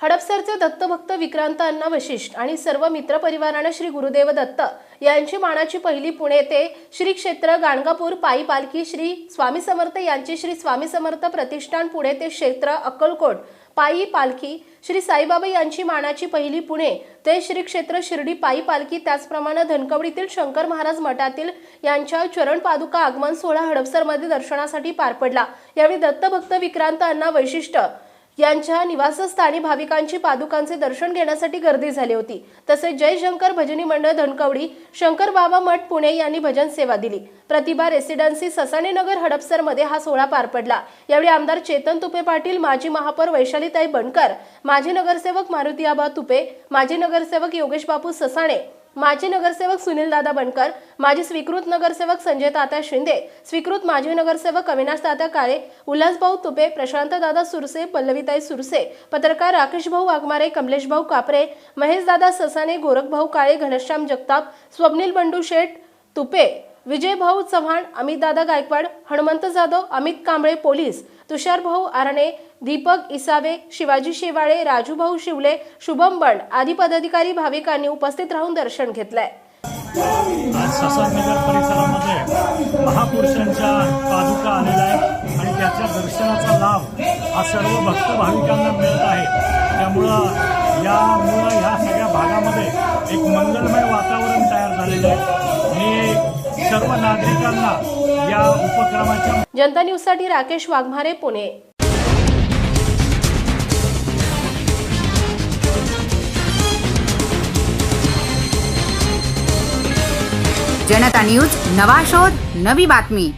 हडपसरचे दत्तभक्त विक्रांत अण्णा वशिष्ठ आणि सर्व मित्रपरिवारानं श्री गुरुदेव दत्त यांची मानाची पहिली पुणे ते श्री क्षेत्र गाणगापूर पायी पालखी श्री स्वामी समर्थ यांची श्री स्वामी समर्थ प्रतिष्ठान पुणे ते क्षेत्र अक्कलकोट पायी पालखी श्री साईबाबा यांची मानाची पहिली पुणे ते श्री क्षेत्र शिर्डी पायी पालखी त्याचप्रमाणे धनकवडीतील शंकर महाराज मठातील यांच्या चरण पादुका आगमन सोहळा हडपसरमध्ये दर्शनासाठी पार पडला. यावेळी दत्तभक्त विक्रांत अण्णा वैशिष्ट्य यांच्या निवासस्थानी भाविकांची पादुकांचे दर्शन घेण्यासाठी गर्दी झाली होती. तसेच जय शंकर भजनी मंडळ धनकवडी शंकर बाबा मठ पुणे यांनी भजन सेवा दिली. प्रतिभा रेसिडेन्सी ससाणेनगर हडपसरमध्ये हा सोहळा पार पडला. यावेळी आमदार चेतन तुपे पाटील माजी महापौर वैशालीताई बनकर माजी नगरसेवक मारुती आबा तुपे माजी नगरसेवक योगेश बापू ससाणे माजी नगरसेवक सुनील दादा बनकर माजी स्वीकृत नगरसेवक संजय तात्या शिंदे स्वीकृत माजी नगरसेवक अविनाश दादा काळे उल्हासभाऊ तुपे प्रशांत दादा सुरसे पल्लवीताई सुरसे पत्रकार राकेश भाऊ वाघमारे कमलेश भाऊ कापरे महेश दादा ससाने गोरखभाऊ काळे घनश्याम जगताप स्वप्नील बंडू शेठ तुपे विजयभाऊ चव्हाण अमितदादा गायकवाड हनुमंत जाधव अमित कांबळे पोलीस तुषारभाऊ आरणे दीपक इसावे शिवाजी शेवाळे राजूभाऊ शिवले शुभम बंड आदी पदाधिकारी भाविकांनी उपस्थित राहून दर्शन घेतलंय. आज ससानगर परिसरामध्ये महापुरुषांच्या पादुका आलेल्या आहेत आणि त्याच्या दर्शनाचा लाभ हा सर्व भक्त भाविकांना मिळत आहे. त्यामुळं यामुळं ह्या सगळ्या भागामध्ये एक मंगलमय वातावरण तयार झालेलं आहे. सर्व नागरिकांना या उपक्रमाच्या जनता न्यूजसाठी राकेश वाघमारे पुणे. जनता न्यूज नवा शोध नवी बातमी.